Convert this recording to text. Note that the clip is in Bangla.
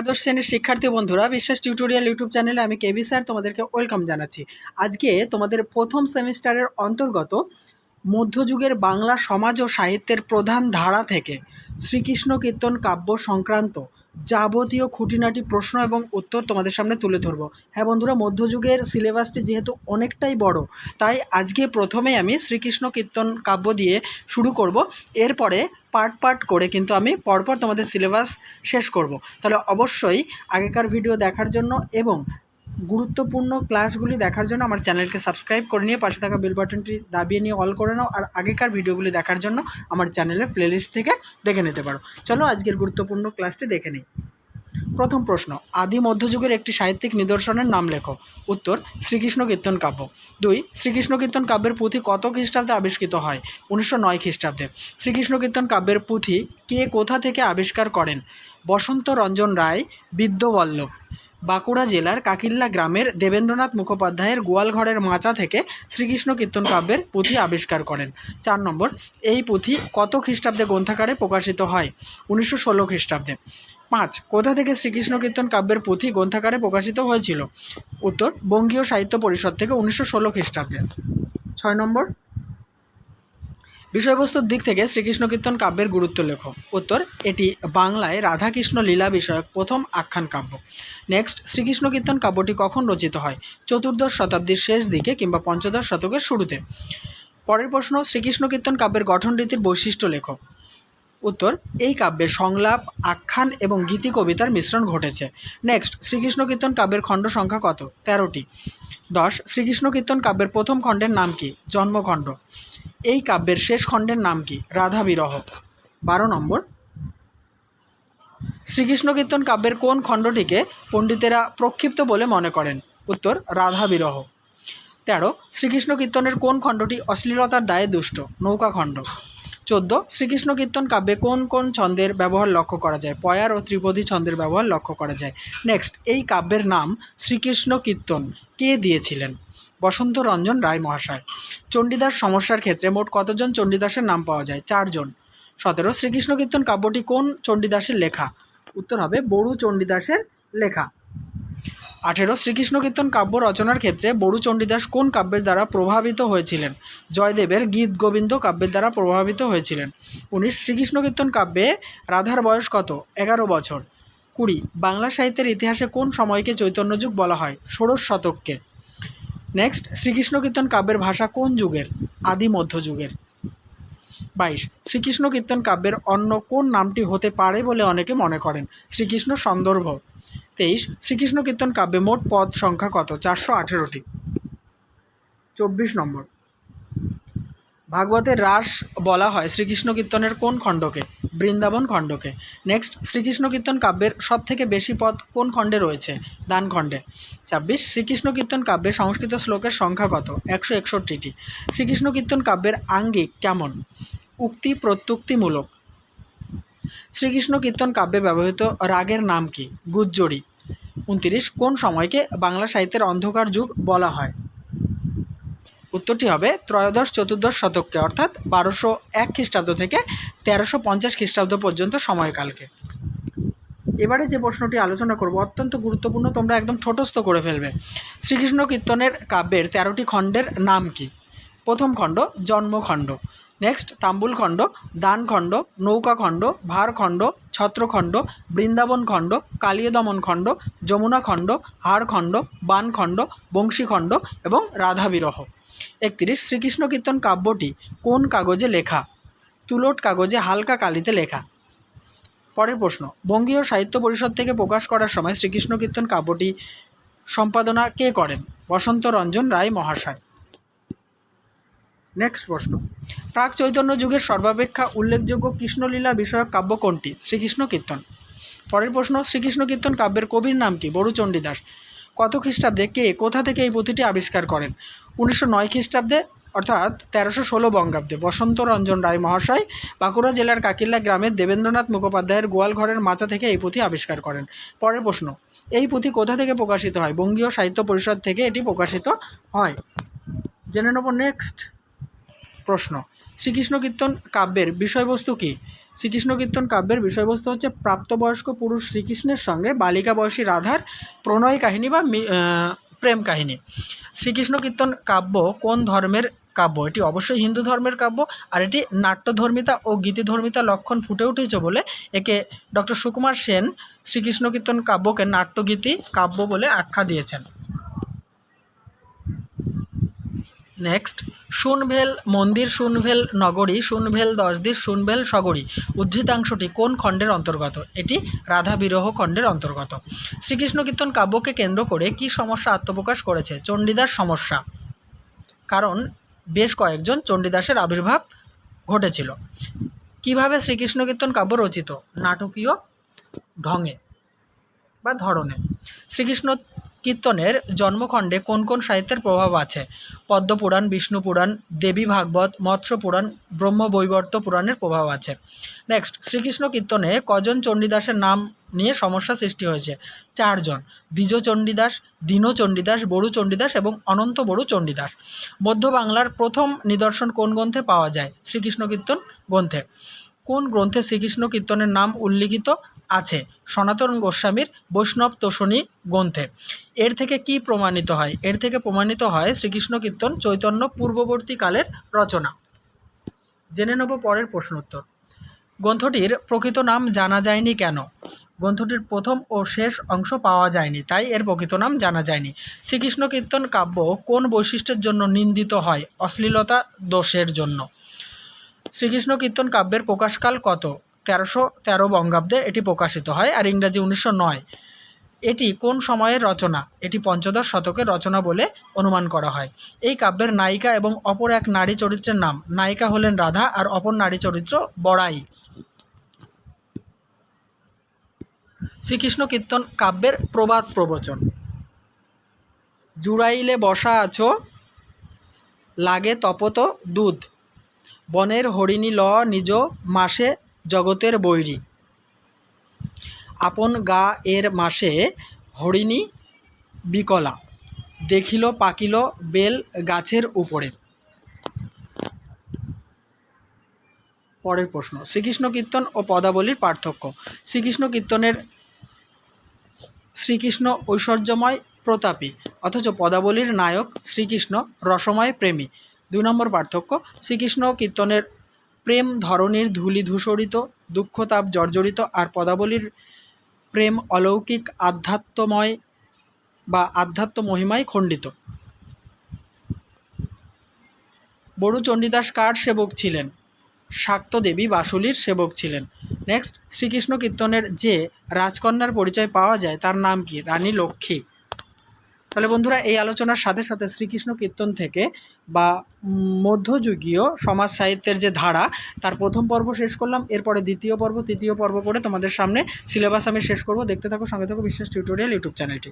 একাদশ শ্রেণির শিক্ষার্থী বন্ধুরা বিশ্বাস টিউটোরিয়াল ইউটিউব চ্যানেলে আমি কেবি স্যার তোমাদেরকে ওয়েলকাম জানাচ্ছি। আজকে তোমাদের প্রথম সেমিস্টারের অন্তর্গত মধ্যযুগের বাংলা সমাজ ও সাহিত্যের প্রধান ধারা থেকে শ্রীকৃষ্ণ কীর্তন কাব্য সংক্রান্ত যাবতীয় খুঁটিনাটি প্রশ্ন এবং উত্তর তোমাদের সামনে তুলে ধরবো। হ্যাঁ বন্ধুরা, মধ্যযুগের সিলেবাসটি যেহেতু অনেকটাই বড়, তাই আজকে প্রথমে আমি শ্রীকৃষ্ণ কীর্তন কাব্য দিয়ে শুরু করব। এরপরে পার্ট পার্ট করে কিন্তু আমি পরপর তোমাদের সিলেবাস শেষ করব। তাহলে অবশ্যই আগেকার ভিডিও দেখার জন্য এবং গুরুত্বপূর্ণ ক্লাসগুলি দেখার জন্য আমার চ্যানেলকে সাবস্ক্রাইব করে নিয়ে পাশে থাকা বেল বাটনটি দাবিয়ে নিয়ে অল করে নাও আর আগেকার ভিডিওগুলি দেখার জন্য আমার চ্যানেলের প্লেলিস্ট থেকে দেখে নিতে পারো। চলো আজকের গুরুত্বপূর্ণ ক্লাসটি দেখে নিই। প্রথম প্রশ্ন, আদি মধ্যযুগের একটি সাহিত্যিক নিদর্শনের নাম লেখো। উত্তর, শ্রীকৃষ্ণ কীর্তন কাব্য। দুই, শ্রীকৃষ্ণ কীর্তন কাব্যের পুঁথি কত খ্রিস্টাব্দে আবিষ্কৃত হয়? উনিশশো নয় খ্রিস্টাব্দে। শ্রীকৃষ্ণ কীর্তন কাব্যের পুঁথি কে কোথা থেকে আবিষ্কার করেন? বসন্ত রঞ্জন রায় বিদ্যবল্লভ বাঁকুড়া জেলার কাকিল্লা গ্রামের দেবেন্দ্রনাথ মুখোপাধ্যায়ের গোয়ালঘরের মাচা থেকে শ্রীকৃষ্ণ কীর্তন কাব্যের পুঁথি আবিষ্কার করেন। চার নম্বর, এই পুঁথি কত খ্রিস্টাব্দে গ্রন্থাকারে প্রকাশিত হয়? উনিশশো ষোলো খ্রিস্টাব্দে। পাঁচ, কোথা থেকে শ্রীকৃষ্ণ কীর্তন কাব্যের পুঁথি গ্রন্থাকারে প্রকাশিত হয়েছিল? উত্তর, বঙ্গীয় সাহিত্য পরিষদ থেকে উনিশশো ষোলো খ্রিস্টাব্দে। ছয় নম্বর। বিষয়বস্তুর দিক থেকে শ্রীকৃষ্ণ কীর্তন কাব্যের গুরুত্ব লেখ। উত্তর, এটি বাংলায় রাধাকৃষ্ণ লীলা বিষয়ক প্রথম আখ্যান কাব্য। নেক্সট, শ্রীকৃষ্ণ কীর্তন কাব্যটি কখন রচিত হয়? চতুর্দশ শতাব্দীর শেষ দিকে কিংবা পঞ্চদশ শতকের শুরুতে। পরের প্রশ্ন, শ্রীকৃষ্ণ কীর্তন কাব্যের গঠন রীতির বৈশিষ্ট্য লেখ। উত্তর, এই কাব্যের সংলাপ, আখ্যান এবং গীতি কবিতার মিশ্রণ ঘটেছে। নেক্সট শ্রীকৃষ্ণ কীর্তন কাব্যের খণ্ড সংখ্যা কত? তেরোটি। দশ, শ্রীকৃষ্ণ কীর্তন কাব্যের প্রথম খণ্ডের নাম কি? জন্মখণ্ড। এই কাব্যের শেষ খণ্ডের নাম কি? রাধা বিরহ। বারো নম্বর। শ্রীকৃষ্ণ কীর্তন কাব্যের কোন খণ্ডটিকে পণ্ডিতেরা প্রক্ষিপ্ত বলে মনে করেন? উত্তর, রাধা বিরহ। তেরো, শ্রীকৃষ্ণ কীর্তনের কোন খণ্ডটি অশ্লীলতার দায়ে দুষ্ট? নৌকা খণ্ড চোদ্দ, শ্রীকৃষ্ণ কীর্তন কাব্যে কোন কোন ছন্দের ব্যবহার লক্ষ্য করা যায়? পয়ার ও ত্রিপদী ছন্দের ব্যবহার লক্ষ্য করা যায়। নেক্সট, এই কাব্যের নাম শ্রীকৃষ্ণ কীর্তন। কে দিয়েছিলেন? বসন্ত রঞ্জন রায় মহাশয়। চণ্ডীদাস সমস্যার ক্ষেত্রে মোট কতজন চণ্ডীদাসের নাম পাওয়া যায়? চারজন। সতেরো, শ্রীকৃষ্ণ কীর্তন কাব্যটি কোন চণ্ডীদাসের লেখা? উত্তর হবে, বড়ু চণ্ডীদাসের লেখা। আঠেরো শ্রীকৃষ্ণ কীর্তন কাব্য রচনার ক্ষেত্রে বড়ু চণ্ডীদাস কোন কাব্যের দ্বারা প্রভাবিত হয়েছিলেন? জয়দেবের গীত গোবিন্দ কাব্যের দ্বারা প্রভাবিত হয়েছিলেন। উনিশ শ্রীকৃষ্ণ কীর্তন কাব্যে রাধার বয়স কত? এগারো বছর। কুড়ি, বাংলা সাহিত্যের ইতিহাসে কোন সময়কে চৈতন্য যুগ বলা হয়? ষোড়শ শতককে। নেক্সট, শ্রীকৃষ্ণ কীর্তন কাব্যের ভাষা কোন যুগের? আদি মধ্যযুগের বাইশ, শ্রীকৃষ্ণ কীর্তন কাব্যের অন্য কোন নামটি হতে পারে বলে অনেকে মনে করেন? শ্রীকৃষ্ণ সন্দর্ভ। তেইশ, শ্রীকৃষ্ণ কীর্তন কাব্যে মোট পদ সংখ্যা কত? চারশো আঠেরোটি। চব্বিশ নম্বর। ভাগবতের রাস বলা হয় শ্রীকৃষ্ণ কীর্তনের কোন খণ্ডকে? বৃন্দাবন খণ্ডকে। নেক্সট, শ্রীকৃষ্ণ কীর্তন কাব্যের সব থেকে বেশি পদ কোন খণ্ডে রয়েছে? দান খণ্ডে। ছাব্বিশ, শ্রীকৃষ্ণ কীর্তন কাব্যে সংস্কৃত শ্লোকের সংখ্যা কত? একশো একষট্টিটি। শ্রীকৃষ্ণ কীর্তন কাব্যের আঙ্গিক কেমন? উক্তি প্রত্যুক্তিমূলক। শ্রীকৃষ্ণ কীর্তন কাব্যে ব্যবহৃত রাগের নাম কি? গুজ্জরি। উনতিরিশ, কোন সময়কে বাংলা সাহিত্যের অন্ধকার যুগ বলা হয়? উত্তরটি হবে ত্রয়োদশ চতুর্দশ শতককে, অর্থাৎ বারোশো এক খ্রিস্টাব্দ থেকে তেরোশো পঞ্চাশ খ্রিস্টাব্দ পর্যন্ত সময়কালকে। এবারে যে প্রশ্নটি আলোচনা করব, অত্যন্ত গুরুত্বপূর্ণ, তোমরা একদম ঠোঁটস্থ করে ফেলবে। শ্রীকৃষ্ণ কীর্তনের কাব্যের তেরোটি খণ্ডের নাম কি? প্রথম খণ্ড, জন্মখণ্ড। নেক্সট তাম্বুল খণ্ড, দান খণ্ড, নৌকা খণ্ড, ভার খণ্ড ছত্রখণ্ড বৃন্দাবন খণ্ড, কালিয়দমন খণ্ড, যমুনা খণ্ড, হাড় খণ্ড, বান খণ্ড বংশীখণ্ড এবং রাধাবিরহ। একত্রিশ, শ্রীকৃষ্ণ কীর্তন কাব্যটি কোন কাগজে লেখা? তুলট কাগজে হালকা কালিতে লেখা। পরের প্রশ্ন, বঙ্গীয় সাহিত্য পরিষদ থেকে প্রকাশ করার সময় শ্রীকৃষ্ণ কীর্তন কাব্যটি সম্পাদনা কে করেন? বসন্ত রঞ্জন রায় মহাশয়। নেক্সট প্রশ্ন। প্রাক চৈতন্য যুগের সর্বাপেক্ষা উল্লেখযোগ্য কৃষ্ণলীলা বিষয়ক কাব্য কোনটি? শ্রীকৃষ্ণ কীর্তন। পরের প্রশ্ন, শ্রীকৃষ্ণ কীর্তন কাব্যের কবির নাম কি? বড়ু চণ্ডীদাস। কত খ্রিস্টাব্দে কে কোথা থেকে এই পুঁথিটি আবিষ্কার করেন? উনিশশো নয় খ্রিস্টাব্দে, অর্থাৎ তেরোশো ষোলো বঙ্গাব্দে, বসন্ত রঞ্জন রায় মহাশয় বাঁকুড়া জেলার কাকিল্লা গ্রামের দেবেন্দ্রনাথ মুখোপাধ্যায়ের গোয়ালঘরের মাচা থেকে এই পুঁথি আবিষ্কার করেন। পরের প্রশ্ন, এই পুঁথি কোথা থেকে প্রকাশিত হয়? বঙ্গীয় সাহিত্য পরিষদ থেকে এটি প্রকাশিত হয়। জেনে নেব নেক্সট। প্রশ্ন। শ্রীকৃষ্ণ কীর্তন কাব্যের বিষয়বস্তু কী? শ্রীকৃষ্ণ কীর্তন কাব্যের বিষয়বস্তু হচ্ছে প্রাপ্তবয়স্ক পুরুষ শ্রীকৃষ্ণের সঙ্গে বালিকা বয়সী রাধার প্রণয় কাহিনী বা প্রেম কাহিনী। শ্রীকৃষ্ণ কীর্তন কাব্য কোন ধর্মের কাব্য? এটি অবশ্যই হিন্দু ধর্মের কাব্য আর এটি নাট্যধর্মিতা ও গীতিধর্মিতা লক্ষণ ফুটে উঠেছে বলে একে ডক্টর সুকুমার সেন শ্রীকৃষ্ণ কীর্তন কাব্যকে নাট্যগীতি কাব্য বলে আখ্যা দিয়েছেন। নেক্সট সুনভেল মন্দির, সুনভেল নগরী, সুনভেল দশদির সুনভেল সগরী। উদ্ধৃতাংশটি কোন খণ্ডের অন্তর্গত? এটি রাধা বিরহ খণ্ডের অন্তর্গত। শ্রীকৃষ্ণ কীর্তন কাব্যকে কেন্দ্র করে কি সমস্যা আত্মপ্রকাশ করেছে? চণ্ডীদাস সমস্যা। কারণ বেশ কয়েকজন চণ্ডীদাসের আবির্ভাব ঘটেছিল। কীভাবে শ্রীকৃষ্ণ কীর্তন কাব্য রচিত? নাটকীয় ঢঙে বা ধরনে। শ্রীকৃষ্ণ কীর্তনের জন্মখণ্ডে কোন কোন সাহিত্যের প্রভাব আছে? পদ্মপুরাণ বিষ্ণু পুরাণ দেবী ভাগবত মৎস্য পুরাণ ব্রহ্মবৈবর্ত পুরাণের প্রভাব আছে। নেক্সট শ্রীকৃষ্ণ কীর্তনে কজন চণ্ডীদাসের নাম নিয়ে সমস্যা সৃষ্টি হয়েছে? চারজন। দ্বিজ চণ্ডীদাস, দীন চণ্ডীদাস, বড়ু চণ্ডীদাস এবং অনন্ত বড়ু চণ্ডীদাস। মধ্য বাংলার প্রথম নিদর্শন কোন গ্রন্থে পাওয়া যায়? শ্রীকৃষ্ণ কীর্তন গ্রন্থে। কোন গ্রন্থে শ্রীকৃষ্ণ কীর্তনের নাম উল্লিখিত আছে? সনাতন গোস্বামীর বৈষ্ণব তোষণী গ্রন্থে। এর থেকে কি প্রমাণিত হয়? এর থেকে প্রমাণিত হয় শ্রীকৃষ্ণ কীর্তন চৈতন্য পূর্ববর্তী কালের রচনা। জেনে নেব পরের প্রশ্নোত্তর গ্রন্থটির প্রকৃত নাম জানা যায়নি কেন? গ্রন্থটির প্রথম ও শেষ অংশ পাওয়া যায়নি, তাই এর প্রকৃত নাম জানা যায়নি। শ্রীকৃষ্ণ কীর্তন কাব্য কোন বৈশিষ্ট্যের জন্য নিন্দিত হয়? অশ্লীলতা, দোষের জন্য। শ্রীকৃষ্ণ কীর্তন কাব্যের প্রকাশকাল কত? তেরোশো তেরো বঙ্গাব্দে এটি প্রকাশিত হয় আর ইংরাজি উনিশশো নয়। এটি কোন সময়ের রচনা? এটি পঞ্চদশ শতকের রচনা বলে অনুমান করা হয়। এই কাব্যের নায়িকা এবং অপর এক নারী চরিত্রের নাম। নায়িকা হলেন রাধা আর অপর নারী চরিত্র বড়াই। শ্রীকৃষ্ণ কীর্তন কাব্যের প্রবাদ প্রবচন। জুড়াইলে বসা আছো, লাগে তপত দুধ। বনের হরিণী ল নিজ মাসে জগতের বৈরী। আপন গা এর মাসে হরিণী বিকলা, দেখিল পাকিল বেল গাছের উপরে। পরের প্রশ্ন, শ্রীকৃষ্ণ কীর্তন ও পদাবলীর পার্থক্য। শ্রীকৃষ্ণ কীর্তনের শ্রীকৃষ্ণ ঐশ্বর্যময় প্রতাপী, অথচ পদাবলীর নায়ক শ্রীকৃষ্ণ রসময় প্রেমী। দুই নম্বর পার্থক্য, শ্রীকৃষ্ণ কীর্তনের প্রেম ধরনের ধূলি ধূসরিত, দুঃখতাপ জর্জরিত আর পদাবলীর প্রেম অলৌকিক, আধ্যাত্মময় বা আধ্যাত্ম মহিমায় খণ্ডিত। বড়ু চণ্ডীদাস কার সেবক ছিলেন? শাক্ত দেবী বাসুলির সেবক ছিলেন। নেক্সট শ্রীকৃষ্ণ কীর্তনের যে রাজকন্যার পরিচয় পাওয়া যায় তার নাম কি? রানী লক্ষ্মী। তাহলে বন্ধুরা, এই আলোচনার সাথে সাথে শ্রীকৃষ্ণ কীর্তন থেকে বা মধ্যযুগীয় সমাজ সাহিত্যের যে ধারা, তার প্রথম পর্ব শেষ করলাম। এরপরে দ্বিতীয় পর্ব, তৃতীয় পর্ব করে তোমাদের সামনে সিলেবাস আমি শেষ করব। দেখতে থাকো, সঙ্গে থাকো বিশেষ টিউটোরিয়াল ইউটিউব চ্যানেলটি।